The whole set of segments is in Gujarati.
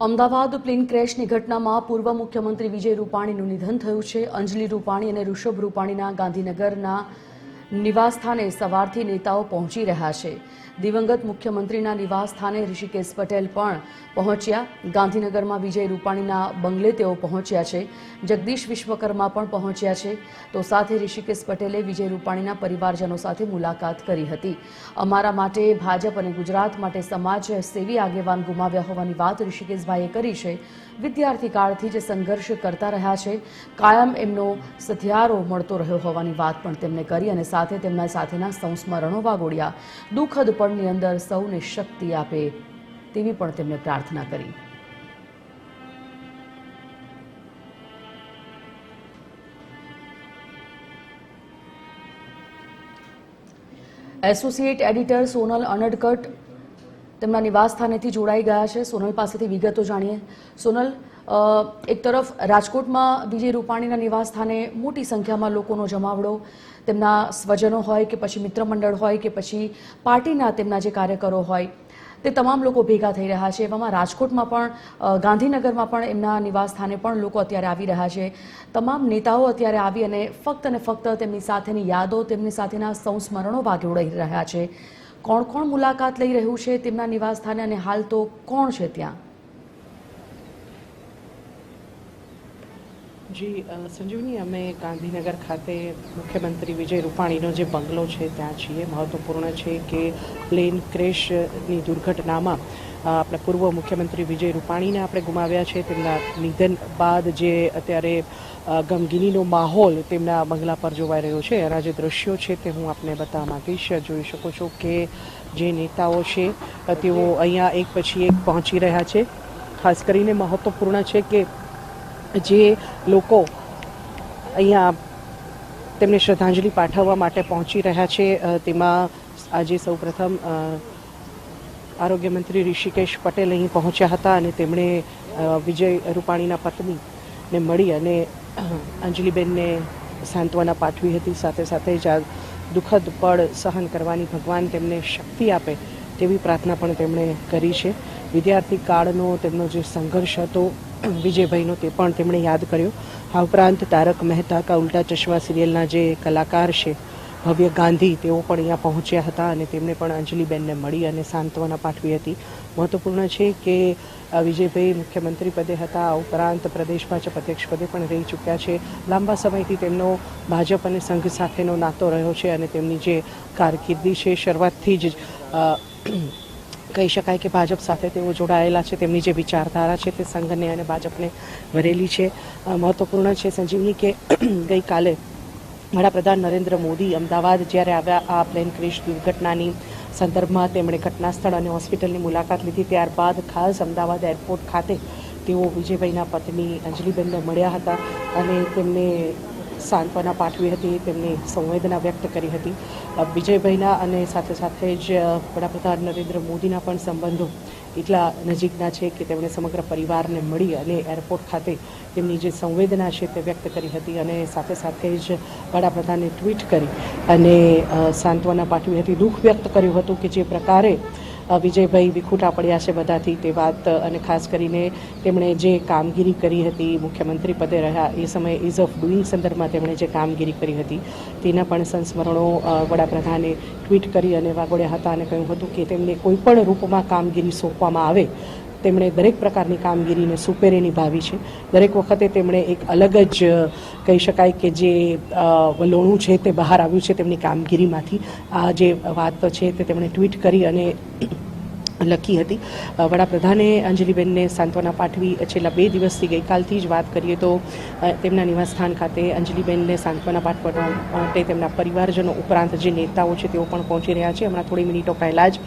અમદાવાદ પ્લેન ક્રેશની ઘટનામાં પૂર્વ મુખ્યમંત્રી વિજય રૂપાણીનું નિધન થયું છે. અંજલિ રૂપાણી અને ઋષભ રૂપાણીના ગાંધીનગરના નિવાસસ્થાને સવારથી નેતાઓ પહોંચી રહ્યા છે. દિવંગત મુખ્યમંત્રીના નિવાસસ્થાને ઋષિકેશ પટેલ પણ પહોંચ્યા. ગાંધીનગરમાં વિજય રૂપાણીના બંગલે તેઓ પહોંચ્યા છે. જગદીશ વિશ્વકર્મા પણ પહોંચ્યા છે. તો સાથે ઋષિકેશ પટેલે વિજય રૂપાણીના પરિવારજનો સાથે મુલાકાત કરી હતી. અમારા માટે ભાજપ અને ગુજરાત માટે સમાજ સેવી આગેવાન ગુમાવ્યા હોવાની વાત ઋષિકેશભાઈએ કરી છે. વિદ્યાર્થી કાળથી જે સંઘર્ષ કરતા રહ્યા છે. કાયમ એમનો સથિયારો મળતો રહ્યો હોવાની વાત પણ તેમણે કરી અને સાથે તેમના સાથેના સંસ્મરણો વાગોડ્યા દુઃખદ પળની અંદર સૌને શક્તિ આપે તેવી પણ તેમણે પ્રાર્થના કરી. એસોસિએટ એડિટર સોનલ અનડકટ તેમના નિવાસસ્થાનેથી જોડાઈ ગયા છે. સોનલ પાસેથી વિગતો જાણીએ. સોનલ એક તરફ રાજકોટમાં વિજય રૂપાણીના નિવાસસ્થાને મોટી સંખ્યામાં લોકોનો જમાવડો, તેમના સ્વજનો હોય કે પછી મિત્ર મંડળ હોય કે પછી પાર્ટીના તેમના જે કાર્યકરો હોય, તે તમામ લોકો ભેગા થઈ રહ્યા છે. એવામાં રાજકોટમાં પણ ગાંધીનગરમાં પણ એમના નિવાસસ્થાને પણ લોકો અત્યારે આવી રહ્યા છે. તમામ નેતાઓ અત્યારે આવી અને ફક્ત અને ફક્ત તેમની સાથેની યાદો, તેમની સાથેના સંસ્મરણો વાગોડાઈ રહ્યા છે. કોણ કોણ મુલાકાત લઈ રહ્યું છે તેમના નિવાસસ્થાને અને હાલ તો કોણ છે ત્યાં? જી સંજીવની અમે ગાંધીનગર ખાતે મુખ્યમંત્રી વિજય રૂપાણીનો જે બંગલો છે ત્યાં છીએ. મહત્વપૂર્ણ છે કે પ્લેન ક્રેશની દુર્ઘટનામાં આપણા પૂર્વ મુખ્યમંત્રી વિજય રૂપાણીને આપણે ગુમાવ્યા છે. તેમના નિધન બાદ જે અત્યારે ગમગીનીનો માહોલ તેમના બંગલા પર જોવાઈ રહ્યો છે. એના જે દ્રશ્યો છે તે હું આપને બતાવવા માંગીશ. જોઈ શકો છો કે જે નેતાઓ છે તેઓ અહીંયા એક પછી એક પહોંચી રહ્યા છે. ખાસ કરીને મહત્વપૂર્ણ છે કે જે લોકો અહીંયા તેમને શ્રદ્ધાંજલિ પાઠવવા માટે પહોંચી રહ્યા છે તેમાં આજે સૌપ્રથમ આરોગ્ય મંત્રી ઋષિકેશ પટેલ અહીં પહોંચ્યા હતા અને તેમણે વિજય રૂપાણીના પત્નીને મળી અને અંજલિબેનને સાંત્વના પાઠવી હતી. સાથે સાથે જ આ દુઃખદ પળ સહન કરવાની ભગવાન તેમને શક્તિ આપે તેવી પ્રાર્થના પણ તેમણે કરી છે. વિદ્યાર્થી કાળનો તેમનો જે સંઘર્ષ હતો, વિજયભાઈનો તે પણ તેમણે યાદ કર્યો. આ ઉપરાંત તારક મહેતા કા ઉલ્ટા ચશ્મા સિરિયલના જે કલાકાર છે ભવ્ય ગાંધી તેઓ પણ અહીંયા પહોંચ્યા હતા અને તેમણે પણ અંજલિબેનને મળી અને સાંત્વના પાઠવી હતી. મહત્વપૂર્ણ છે કે વિજયભાઈ મુખ્યમંત્રી પદે હતા ઉપરાંત પ્રદેશ ભાજપ અધ્યક્ષ પદે પણ રહી ચૂક્યા છે. લાંબા સમયથી તેમનો ભાજપ અને સંઘ સાથેનો નાતો રહ્યો છે અને તેમની જે કારકિર્દી છે, શરૂઆતથી જ કહી શકાય કે ભાજપ સાથે તેઓ જોડાયેલા છે. તેમની જે વિચારધારા છે તે સંઘને અને ભાજપને વરેલી છે. મહત્વપૂર્ણ છે સંજીવની કે ગઈકાલે વડાપ્રધાન નરેન્દ્ર મોદી અમદાવાદ જ્યારે આવ્યા આ પ્લેન ક્રેશ દુર્ઘટનાની સંદર્ભમાં તેમણે ઘટના સ્થળ અને હોસ્પિટલની મુલાકાત લીધી. ત્યારબાદ ખાસ અમદાવાદ એરપોર્ટ ખાતે તેઓ વિજયભાઈના પત્ની અંજલિબેનને મળ્યા હતા અને તેમને સાંત્વના પાઠવી હતી, તેમની સંવેદના વ્યક્ત કરી હતી. વિજયભાઈના અને સાથે સાથે જ વડાપ્રધાન નરેન્દ્ર મોદીના પણ સંબંધો એટલા નજીકના છે કે તેમણે સમગ્ર પરિવારને મળી અને એરપોર્ટ ખાતે તેમની જે સંવેદના છે તે વ્યક્ત કરી હતી અને સાથે સાથે જ વડાપ્રધાને ટ્વીટ કરી અને સાંત્વના પાઠવી હતી. દુઃખ વ્યક્ત કર્યું હતું કે જે પ્રકારે વિજયભાઈ વિખૂટા પડ્યા છે બધાથી તે વાત અને ખાસ કરીને તેમણે જે કામગીરી કરી હતી, મુખ્યમંત્રી પદે રહ્યા, એ સમયે ઇઝ ઓફ ડુઈંગ સંદર્ભમાં તેમણે જે કામગીરી કરી હતી, તેના પણ સંસ્મરણો વડાપ્રધાને ટ્વીટ કરી અને વાગોડ્યા હતા અને કહ્યું હતું કે તેમને કોઈ પણ રૂપમાં કામગીરી સોંપવામાં આવે તેમણે દરેક પ્રકારની કામગીરીને સુપેરે નિભાવી છે. દરેક વખતે તેમણે એક અલગ જ કહી શકાય કે જે લોણું છે તે બહાર આવ્યું છે તેમની કામગીરીમાંથી. આ જે વાત છે તે તેમણે ટ્વીટ કરી અને લખી હતી. વડાપ્રધાને અંજલિબેનને સાંત્વના પાઠવી છેલ્લા બે દિવસથી ગઈકાલથી જ વાત કરીએ તો તેમના નિવાસસ્થાન ખાતે અંજલિબેનને સાંત્વના પાઠવવા માટે તેમના પરિવારજનો ઉપરાંત જે નેતાઓ છે તેઓ પણ પહોંચી રહ્યા છે. હમણાં થોડી મિનિટો પહેલાં જ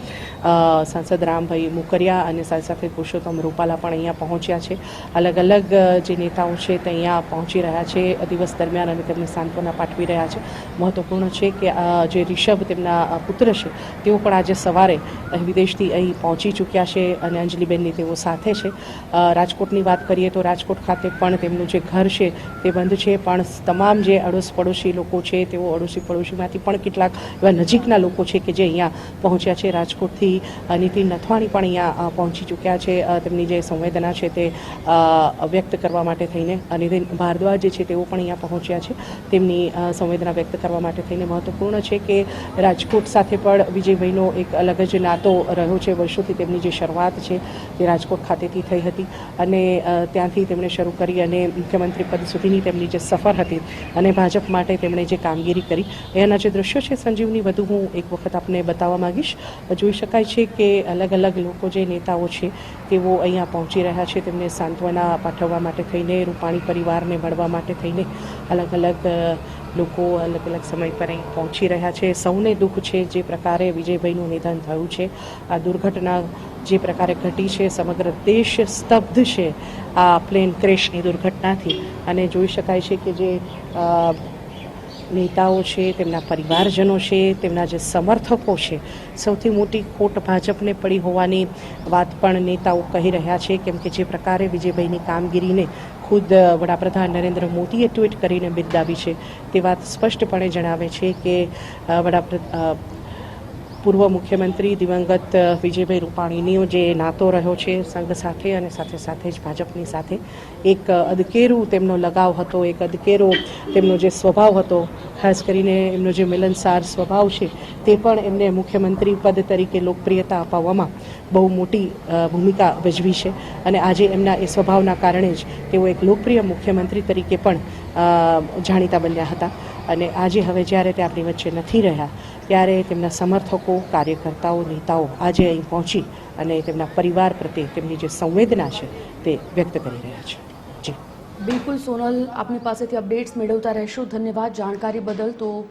સાંસદ રામભાઈ મુકરિયા અને સાથે સાથે પુરુષોત્તમ રૂપાલા પણ અહીંયા પહોંચ્યા છે. અલગ અલગ જે નેતાઓ છે તે અહીંયા પહોંચી રહ્યા છે, દિવસ દરમિયાન અને તેમને સાંત્વના પાઠવી રહ્યા છે. મહત્વપૂર્ણ છે કે જે રિષભ તેમના પુત્ર છે, તેઓ પણ આજે સવારે વિદેશથી અહીં પહોંચી ચૂક્યા છે અને અંજલિબેનની તેઓ સાથે છે. રાજકોટની વાત કરીએ તો રાજકોટ ખાતે પણ તેમનું જે ઘર છે તે બંધ છે, પણ તમામ જે અડોશ પડોશી લોકો છે, તેઓ અડોશી પડોશીમાંથી પણ કેટલાક એવા નજીકના લોકો છે કે જે અહીંયા પહોંચ્યા છે. રાજકોટથી નીતિન નથવાણી પણ અહીંયા પહોંચી ચૂક્યા છે. તેમની જે સંવેદના છે તે વ્યક્ત કરવા માટે થઈને નીતિન ભારદ્વાજ જે છે તેઓ પણ અહીંયા પહોંચ્યા છે. તેમની સંવેદના વ્યક્ત કરવા માટે થઈને મહત્વપૂર્ણ છે કે રાજકોટ સાથે પણ વિજયભાઈનો એક અલગ જ નાતો રહ્યો છે વર્ષોથી તેમની જે શરૂઆત છે તે રાજકોટ ખાતેથી થઈ હતી અને ત્યાંથી તેમણે શરૂ કરી અને મુખ્યમંત્રી પદ સુધીની તેમની જે સફર હતી અને ભાજપ માટે તેમણે જે કામગીરી કરી એના જે દ્રશ્યો છે. સંજીવની વધુ હું એક વખત આપને બતાવવા માંગીશ. જોઈ શકાય છે કે અલગ અલગ લોકો જે નેતાઓ છે તેઓ અહીંયા પહોંચી રહ્યા છે. તેમને સાંત્વના પાઠવવા માટે થઈને, રૂપાણી પરિવારને મળવા માટે થઈને અલગ અલગ લોકો અલગ અલગ સમય પર અહીં પહોંચી રહ્યા છે. સૌને દુઃખ છે જે પ્રકારે વિજયભાઈનું નિધન થયું છે. આ દુર્ઘટના જે પ્રકારે ઘટી છે, સમગ્ર દેશ સ્તબ્ધ છે આ પ્લેન ક્રેશની દુર્ઘટનાથી. અને જોઈ શકાય છે કે જે નેતાઓ છે, તેમના પરિવારજનો છે, તેમના જે સમર્થકો છે, સૌથી મોટી ખોટ ભાજપને પડી હોવાની વાત પણ નેતાઓ કહી રહ્યા છે, કેમ કે જે પ્રકારે વિજયભાઈની કામગીરીને ખુદ વડાપ્રધાન નરેન્દ્ર મોદીએ ટ્વીટ કરીને બિરદાવી છે, તે વાત સ્પષ્ટપણે જણાવે છે કે વડાપ્રધાન પૂર્વ મુખ્યમંત્રી દિવંગત વિજયભાઈ રૂપાણીનો જે નાતો રહ્યો છે સંઘ સાથે અને સાથે સાથે જ ભાજપની સાથે, એક અદકેરું તેમનો લગાવ હતો, એક અદકેરો તેમનો જે સ્વભાવ હતો, ખાસ કરીને એમનો જે મિલનસાર સ્વભાવ છે, તે પણ એમને મુખ્યમંત્રી પદ તરીકે લોકપ્રિયતા અપાવવામાં બહુ મોટી ભૂમિકા ભજવી છે. અને આજે એમના એ સ્વભાવના કારણે જ તેઓ એક લોકપ્રિય મુખ્યમંત્રી તરીકે પણ જાણીતા બન્યા હતા. અને આજે હવે જ્યારે તે આપણી વચ્ચે નથી રહ્યા ત્યારે તેમના સમર્થકો, કાર્યકર્તાઓ, નેતાઓ આજે અહીં પહોંચી અને તેમના પરિવાર પ્રત્યે તેમની જે સંવેદના છે તે વ્યક્ત કરી રહ્યા છે. જી. બિલકુલ, સોનલ, આપની પાસેથી અપડેટ્સ મેળવતા રહેશું. ધન્યવાદ જાણકારી બદલ. તો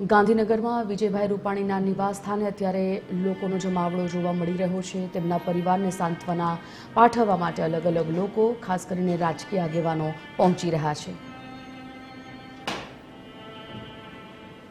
ગાંધીનગરમાં વિજયભાઈ રૂપાણીના નિવાસ સ્થાને અત્યારે લોકોનો જમાવડો જોવા મળી રહ્યો છે, તેમના પરિવારને સાંત્વના પાઠવવા માટે અલગ અલગ લોકો, ખાસ કરીને રાજકીય આગેવાનો, પહોંચી રહ્યા છે.